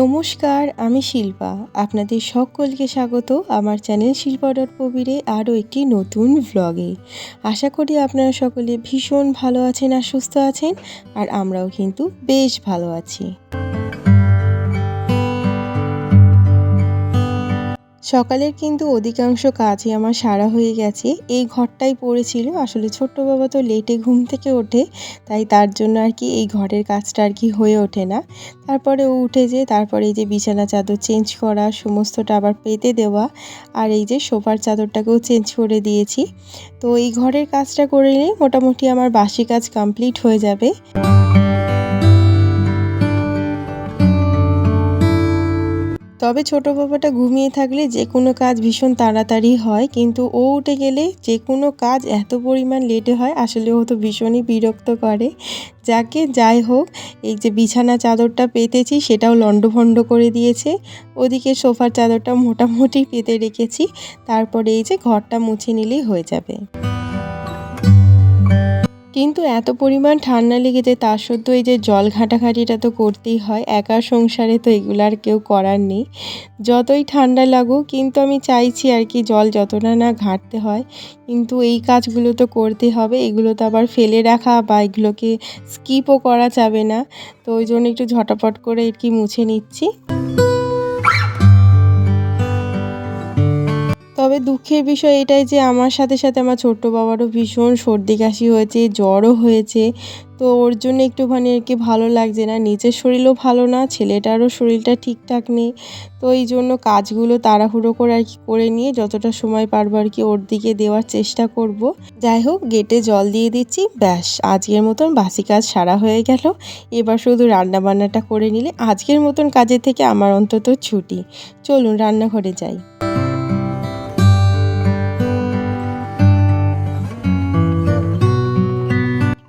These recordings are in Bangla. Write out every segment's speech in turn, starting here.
নমস্কার, আমি শিল্পা। আপনাদের সকলকে স্বাগত আমার চ্যানেল শিল্পা ডট প্রবীরে আরও একটি নতুন ভ্লগে আশা করি আপনারা সকলে ভীষণ ভালো আছেন আর সুস্থ আছেন, আর আমরাও কিন্তু বেশ ভালো আছি। সকালের কিন্তু অধিকাংশ কাজই আমার সারা হয়ে গেছে। এই ঘরটাই পড়েছিল। আসলে ছোট্ট বাবা তো লেটে ঘুম থেকে ওঠে, তাই তার জন্য আর কি এই ঘরের কাজটা আর কি হয়ে ওঠে না। তারপরে ও উঠে যে তারপরে এই যে বিছানা চাদর চেঞ্জ করা, সমস্তটা আবার পেতে দেওয়া, আর এই যে সোফার চাদরটাকেও চেঞ্জ করে দিয়েছি। তো এই ঘরের কাজটা করে নিয়ে মোটামুটি আমার বাসি কাজ কমপ্লিট হয়ে যাবে। তবে ছোট বাবাটা ঘুমিয়ে থাকলে যে কোনো কাজ ভীষণ তাড়াতাড়ি হয়, কিন্তু ও উঠে গেলে যে কোনো কাজ এত পরিমাণ লেটে হয়, আসলে ও তো ভীষণই বিরক্ত করে। যাকে যাই হোক, এই যে বিছানা চাদরটা পেতেছি, সেটাও লণ্ডভণ্ড করে দিয়েছে। ওদিকে সোফার চাদরটা মোটামুটি পেতে রেখেছি, তারপরে এই যে ঘরটা মুছে নিলেই হয়ে যাবে। কিন্তু এত পরিমাণ ঠান্ডা লেগেছে তার সত্ত্বেও এই যে জল ঘাঁটাঘাঁটিটা তো করতেই হয় একা সংসারে তো এগুলো আর কেউ করার নেই। যতই ঠান্ডা লাগুক, কিন্তু আমি চাইছি আর কি জল যতটা না ঘাঁটতে হয়, কিন্তু এই কাজগুলো তো করতে হবে, এগুলো তো আবার ফেলে রাখা বা এগুলোকে স্কিপও করা যাবে না। তো ওই জন্য একটু ঝটাপট করে আর কি মুছে নিচ্ছি। তবে দুঃখের বিষয় এটাই যে আমার সাথে সাথে আমার ছোট্ট বাবারও ভীষণ সর্দি কাশি হয়েছে, জ্বরও হয়েছে। তো ওর জন্য একটুখানি আর কি ভালো লাগছে না। নিজের শরীরও ভালো না, ছেলেটারও শরীরটা ঠিকঠাক নেই। তো এই জন্য কাজগুলো তাড়াহুড়ো করে আর কি করে নিয়ে যতটা সময় পারব আর কি ওর দিকে দেওয়ার চেষ্টা করব। যাই হোক, গেটে জল দিয়ে দিচ্ছি, ব্যাস। আজকের মতন বাসি কাজ সারা হয়ে গেল। এবার শুধু রান্না বান্নাটা করে নিলে আজকের মতন কাজের থেকে আমার অন্তত ছুটি। চলুন, রান্নাঘরে যাই।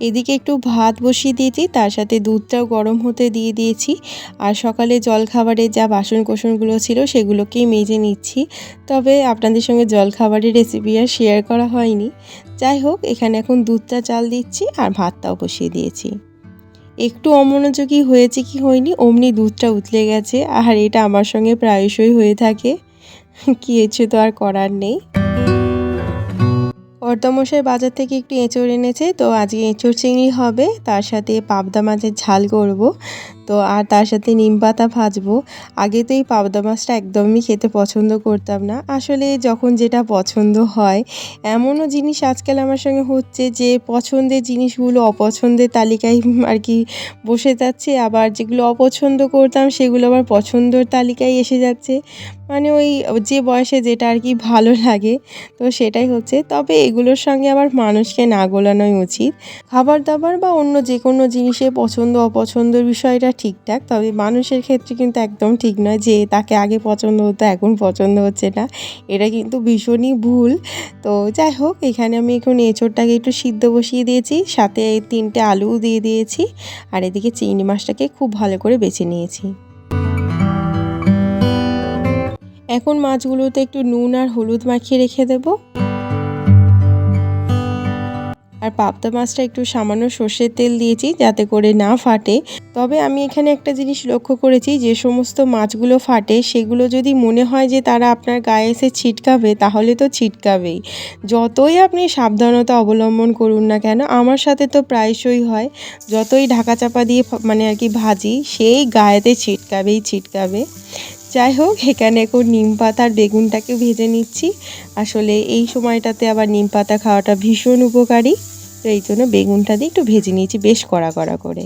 এদিকে একটু ভাত বসিয়ে দিয়েছি, তার সাথে দুধটাও গরম হতে দিয়ে দিয়েছি। আর সকালে জলখাবারের যা বাসন কোসনগুলো ছিল সেগুলোকেই মেজে নিচ্ছি। তবে আপনাদের সঙ্গে জলখাবারের রেসিপি আর শেয়ার করা হয়নি। যাই হোক, এখানে এখন দুধটা চাল দিচ্ছি আর ভাতটাও বসিয়ে দিয়েছি। একটু অমনোযোগী হয়েছে কি হয়নি, অমনি দুধটা উতলে গেছে। আর এটা আমার সঙ্গে প্রায়শই হয়ে থাকে। কি হচ্ছে তো আর করার নেই। কর্তামশাই বাজার থেকে একটু এঁচড় এনেছে, তো আজকে এঁচড় চিংড়ি হবে, তার সাথে পাবদা মাছের ঝাল করব। তো আর তার সাথে নিম পাতা ভাজবো। আগে তো এই পাবদা মাছটা একদমই খেতে পছন্দ করতাম না। আসলে যখন যেটা পছন্দ হয়, এমনও জিনিস আজকাল আমার সঙ্গে হচ্ছে যে পছন্দের জিনিসগুলো অপছন্দের তালিকায় আর কি বসে যাচ্ছে, আবার যেগুলো অপছন্দ করতাম সেগুলো আবার পছন্দর তালিকায় এসে যাচ্ছে। মানে ওই যে বয়সে যেটা আর কি ভালো লাগে, তো সেটাই হচ্ছে। তবে এগুলোর সঙ্গে আবার মানুষকে না গোলানোই উচিত। খাবার দাবার বা অন্য যে কোনো জিনিসে পছন্দ অপছন্দর বিষয়টা ঠিকঠাক, তবে মানুষের ক্ষেত্রে কিন্তু একদম ঠিক নয় যে তাকে আগে পছন্দ হতো, এখন পছন্দ হচ্ছে না। এটা কিন্তু ভীষণই ভুল। তো যাই হোক, এখানে আমি এখন এঁচোড়টাকে একটু সিদ্ধ বসিয়ে দিয়েছি, সাথে তিনটে আলুও দিয়ে দিয়েছি, আর এদিকে চিংড়ি মাছটাকে খুব ভালো করে বেছে নিয়েছি। এখন মাছগুলোতে একটু নুন আর হলুদ মাখিয়ে রেখে দেবো। আর পাবদা মাছটা একটু সামান্য সর্ষের তেল দিয়েছি যাতে করে না ফাটে। তবে আমি এখানে একটা জিনিস লক্ষ্য করেছি যে সমস্ত মাছগুলো ফাটে, সেগুলো যদি মনে হয় যে তারা আপনার গায়ে এসে ছিটকাবে, তাহলে তো ছিটকাবেই। যতই আপনি সাবধানতা অবলম্বন করুন না কেন, আমার সাথে তো প্রায়শই হয়, যতই ঢাকা চাপা দিয়ে মানে আর কি ভাজি, সেই গায়েতে ছিটকাবেই ছিটকাবে। যাই হোক, এখানে এখন নিম পাতার বেগুনটাকে ভেজে নিচ্ছি। আসলে এই সময়টাতে আবার নিম পাতা খাওয়াটা ভীষণ উপকারী। তো এই জন্য বেগুনটা দিয়ে একটু ভেজে নিয়েছি বেশ কড়া কড়া করে।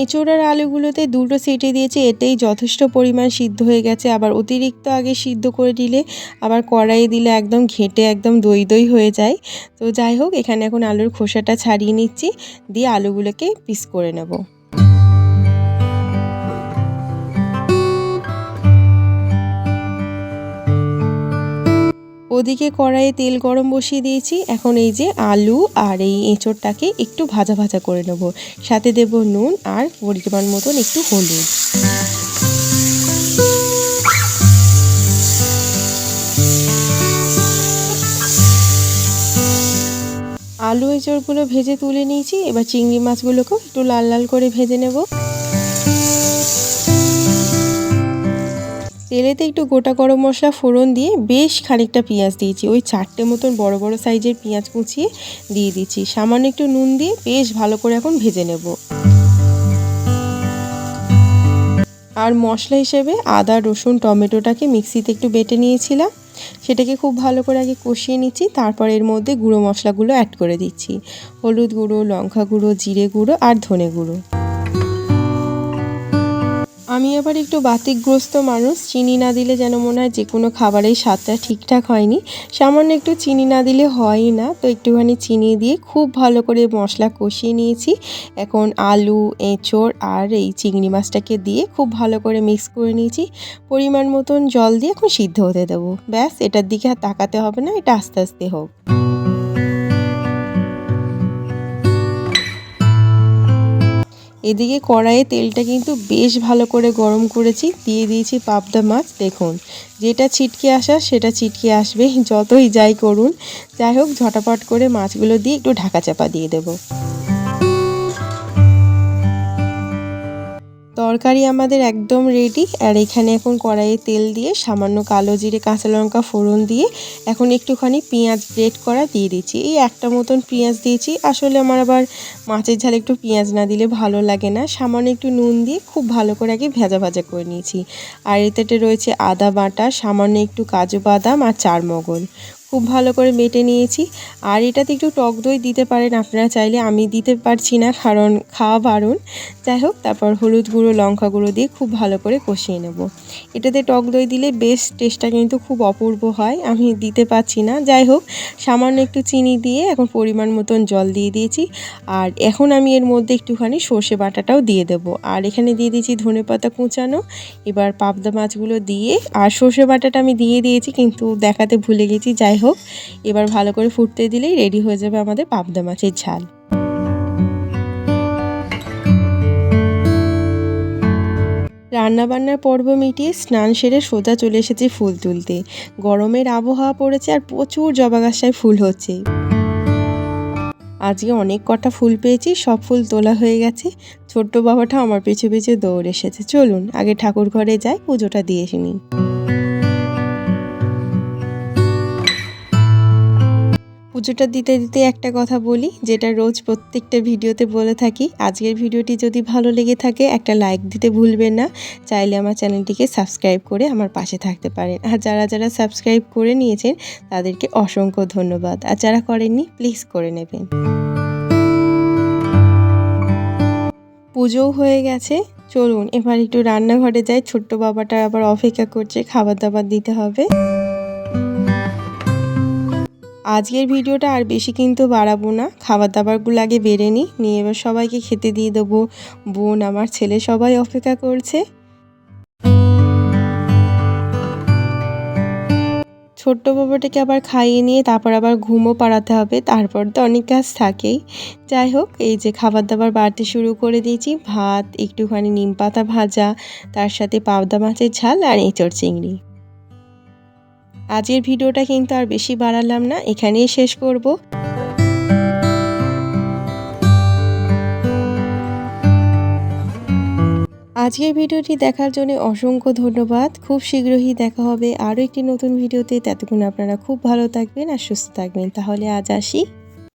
এঁচোড়ার আলুগুলোতে দুটো সিটি দিয়েছি, এতেই যথেষ্ট পরিমাণ সিদ্ধ হয়ে গেছে। আবার অতিরিক্ত আগে সিদ্ধ করে দিলে আবার কড়াইয়ে দিলে একদম ঘেঁটে একদম দই দই হয়ে যায়। তো যাই হোক, এখানে এখন আলুর খোসাটা ছাড়িয়ে নিচ্ছি, দিয়ে আলুগুলোকে পিস করে নেব। ওদিকে কড়াইয়ে তেল গরম বসিয়ে দিয়েছি। এখন এই যে আলু আর এই এঁচড়টাকে একটু ভাজা ভাজা করে নেব। সাথে দেব নুন আর পরিমাণ মতন একটু হলুদ। আলু এঁচড়গুলো ভেজে তুলে নিয়েছি। এবার চিংড়ি মাছগুলোকেও একটু লাল লাল করে ভেজে নেব। তেলেতে একটু গোটা গরম মশলা ফোড়ন দিয়ে বেশ খানিকটা পেঁয়াজ দিয়েছি। ওই চারটে মতন বড় বড় সাইজের পেঁয়াজ কুচিয়ে দিয়ে দিচ্ছি সামান্য একটু নুন দিয়ে বেশ ভালো করে এখন ভেজে নেব। আর মশলা হিসেবে আদা, রসুন, টমেটোটাকে মিক্সিতে একটু বেটে নিয়েছিলাম। সেটাকে খুব ভালো করে আগে কষিয়ে নিচ্ছি, তারপর এর মধ্যে গুঁড়ো মশলাগুলো অ্যাড করে দিচ্ছি। হলুদ গুঁড়ো, লঙ্কা গুঁড়ো, জিরে গুঁড়ো আর ধনে গুঁড়ো। আমি আবার একটু বাতিকগ্রস্ত মানুষ, চিনি না দিলে যেন মনে হয় যে কোনো খাবারের স্বাদটা ঠিকঠাক হয়নি। সামান্য একটু চিনি না দিলে হয়ই না, তো একটুখানি চিনি দিয়ে খুব ভালো করে মশলা কষিয়ে নিয়েছি। এখন আলু, এঁচড় আর এই চিংড়ি মাছটাকে দিয়ে খুব ভালো করে মিক্স করে নিয়েছি। পরিমাণ মতন জল দিয়ে এখন সিদ্ধ হতে দেবো। ব্যাস, এটার দিকে আর তাকাতে হবে না, এটা আস্তে আস্তে হোক। এদিকে কড়াইয়ে তেলটা কিন্তু বেশ ভালো করে গরম করেছি, দিয়ে দিয়েছি পাবদা মাছ। দেখুন, যেটা ছিটকে আসা সেটা ছিটকে আসবে, যতই যাই করুন। যাই হোক, ঝটাপট করে মাছগুলো দিয়ে একটু ঢাকা চাপা দিয়ে দেবো। তরকারি আমাদের একদম রেডি আর এখানে এখন কড়াইয়ে তেল দিয়ে সামান্য কালো জিরে, কাঁচা লঙ্কা ফোড়ন দিয়ে এখন একটুখানি পেঁয়াজ গ্রেট করা দিয়ে দিচ্ছি। এই একটা মতন পেঁয়াজ দিয়েছি। আসলে আমার আবার মাছের ঝাল একটু পেঁয়াজ না দিলে ভালো লাগে না। সামান্য একটু নুন দিয়ে খুব ভালো করে আগে ভেজা ভাজা করে নিয়েছি। আর এতে রয়েছে আদা বাটা, সামান্য একটু কাজু বাদাম আর চারমগল খুব ভালো করে মেটে নিয়েছি। আর এটাতে একটু টক দই দিতে পারেন আপনারা চাইলে, আমি দিতে পারছি না কারণ খাওয়া বারণ। যাই হোক, তারপর হলুদ গুঁড়ো, লঙ্কা গুঁড়ো দিয়ে খুব ভালো করে কষিয়ে নেব। এটাতে টক দই দিলে বেশ টেস্টটা কিন্তু খুব অপূর্ব হয়, আমি দিতে পারছি না। যাই হোক, সামান্য একটু চিনি দিয়ে এখন পরিমাণ মতন জল দিয়ে দিয়েছি। আর এখন আমি এর মধ্যে একটুখানি সর্ষে বাটাটাও দিয়ে দেবো। আর এখানে দিয়ে দিয়েছি ধনে পাতা কুচানো। এবার পাবদা মাছগুলো দিয়ে, আর সর্ষে বাটাটা আমি দিয়ে দিয়েছি, কিন্তু দেখাতে ভুলে গেছি। যাই হোক এবার ভালো করে ফুটতে দিলেই রেডি হয়ে যাবে আমাদের পাবদা মাছের ঝাল। রান্নাবান্নার পর্ব মিটিয়ে স্নান সেরে সোজা চলে এসেছি ফুল তুলতে। গরমের আবহাওয়া পড়েছে আর প্রচুর জবা গাছায় ফুল হচ্ছে। আজকে অনেক কটা ফুল পেয়েছি, সব ফুল তোলা হয়ে গেছে। ছোট্ট বাবাটা আমার পিছু পিছু দৌড় এসেছে। চলুন, আগে ঠাকুর ঘরে যাই, পুজোটা দিয়ে নিই পুজোটা দিতে দিতে একটা কথা বলি, যেটা রোজ প্রত্যেকটা ভিডিওতে বলে থাকি, আজকের ভিডিওটি যদি ভালো লেগে থাকে, একটা লাইক দিতে ভুলবেন না। চাইলে আমার চ্যানেলটিকে সাবস্ক্রাইব করে আমার পাশে থাকতে পারেন। আর যারা যারা সাবস্ক্রাইব করে নিয়েছেন, তাদেরকে অসংখ্য ধন্যবাদ। আর যারা করেননি, প্লিজ করে নেবেন। পুজোও হয়ে গেছে। চলুন, এবার একটু রান্নাঘরে যাই। ছোট্ট বাবাটা আবার অপেক্ষা করছে, খাবার দাবার দিতে হবে। আজকের ভিডিওটা আর বেশি কিন্তু বাড়াবো না। খাবার দাবারগুলো আগে বেড়ে নিই, নিয়ে এবার সবাইকে খেতে দিয়ে দেবো। বোন, আমার ছেলে সবাই অপেক্ষা করছে। ছোট্ট বাবাটাকে আবার খাইয়ে নিয়ে তারপর আবার ঘুমও পাড়াতে হবে, তারপর তো অনেক কাজ থাকেই। যাই হোক, এই যে খাবার দাবার বাড়তে শুরু করে দিয়েছি, ভাত, একটুখানি নিম পাতা ভাজা, তার সাথে পাবদা মাছের ঝাল আর এঁচড় চিংড়ি। আজকের ভিডিওটা কিন্তু আর বেশি বাড়ালাম না, এখানেই শেষ করব। আজকের ভিডিওটি দেখার জন্য অসংখ্য ধন্যবাদ। খুব শীঘ্রই দেখা হবে আরও একটি নতুন ভিডিওতে। ততক্ষণ আপনারা খুব ভালো থাকবেন আর সুস্থ থাকবেন। তাহলে আজ আসি।